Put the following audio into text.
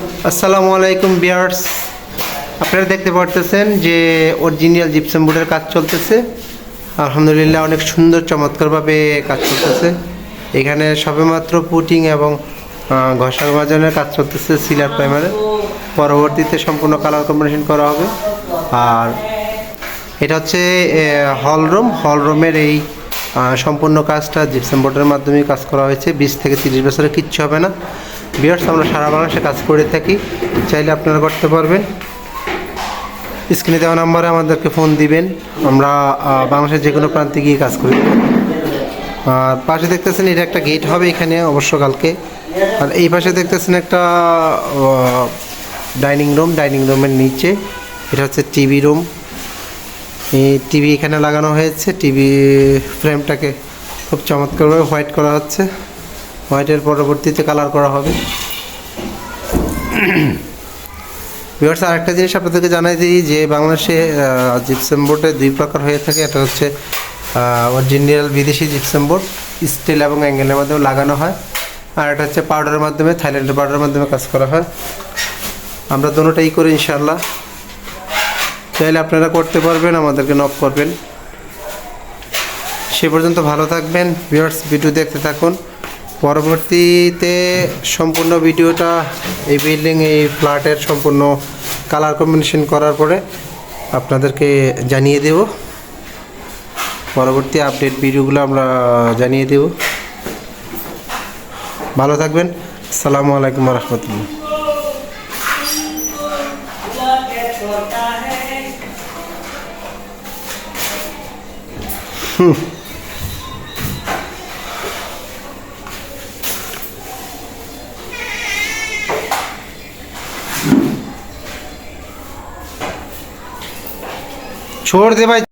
আসসালামু আলাইকুম বিয়ার্স। আপনারা দেখতে পারতেছেন যে অরিজিনাল জিপসাম বোর্ডের কাজ চলতেছে। আলহামদুলিল্লাহ অনেক সুন্দর, চমৎকারভাবে কাজ চলতেছে। এখানে সবেমাত্র পুটিং এবং ঘষা মাজানের কাজ চলতেছে সিলার প্রাইমারে। পরবর্তীতে সম্পূর্ণ কালার কম্বিনেশন করা হবে। আর এটা হচ্ছে হল রুম। হল রুমের এই সম্পূর্ণ কাজটা জিপসাম বোর্ডের মাধ্যমে কাজ করা হয়েছে। বিশ থেকে তিরিশ বছরে কিচ্ছু হবে না। বিয়ার্স আমরা সারা বাংলাদেশে কাজ করে থাকি। চাইলে আপনারা করতে পারবেন। স্ক্রিনে দেওয়া নাম্বারে আমাদেরকে ফোন দিবেন। আমরা বাংলাদেশের যে কোনো প্রান্তে গিয়ে কাজ করি। আর পাশে দেখতেছেন এটা একটা গেট হবে এখানে, অবশ্য কালকে। আর এই পাশে দেখতেছেন একটা ডাইনিং রুম ডাইনিং রুমের নিচে। এটা হচ্ছে টিভি রুম এই টিভি এখানে লাগানো হয়েছে। টিভি ফ্রেমটাকে খুব চমৎকারভাবে হোয়াইট করা হচ্ছে। হোয়াইটের পরবর্তীতে কালার করা হবে। ভিউয়ার্স, আরেকটা জিনিস আপনাদেরকে জানাই দিই যে বাংলাদেশে জিপসাম বোর্ডে দুই প্রকার হয়ে থাকে। একটা হচ্ছে অরিজিনাল বিদেশি জিপসাম বোর্ড স্টিল এবং অ্যাঙ্গেলের মাধ্যমে লাগানো হয়। আর একটা হচ্ছে পাউডারের মাধ্যমে থাইল্যান্ডের পাউডারের মাধ্যমে কাজ করা হয়। আমরা দুটোটাই করি ইনশাল্লাহ চাইলে আপনারা করতে পারবেন, আমাদেরকে নক করবেন। সে পর্যন্ত ভালো থাকবেন। ভিউয়ার্স ভিডিও দেখতে থাকুন। পরবর্তীতে সম্পূর্ণ ভিডিওটা এই বিল্ডিং এই ফ্ল্যাটের সম্পূর্ণ কালার কম্বিনেশন করার পরে আপনাদেরকে জানিয়ে দেব। পরবর্তী আপডেট ভিডিওগুলো আমরা জানিয়ে দেব। ভালো থাকবেন। আসসালামু আলাইকুম রহমতুল্লাহ। छोड़ दे भाई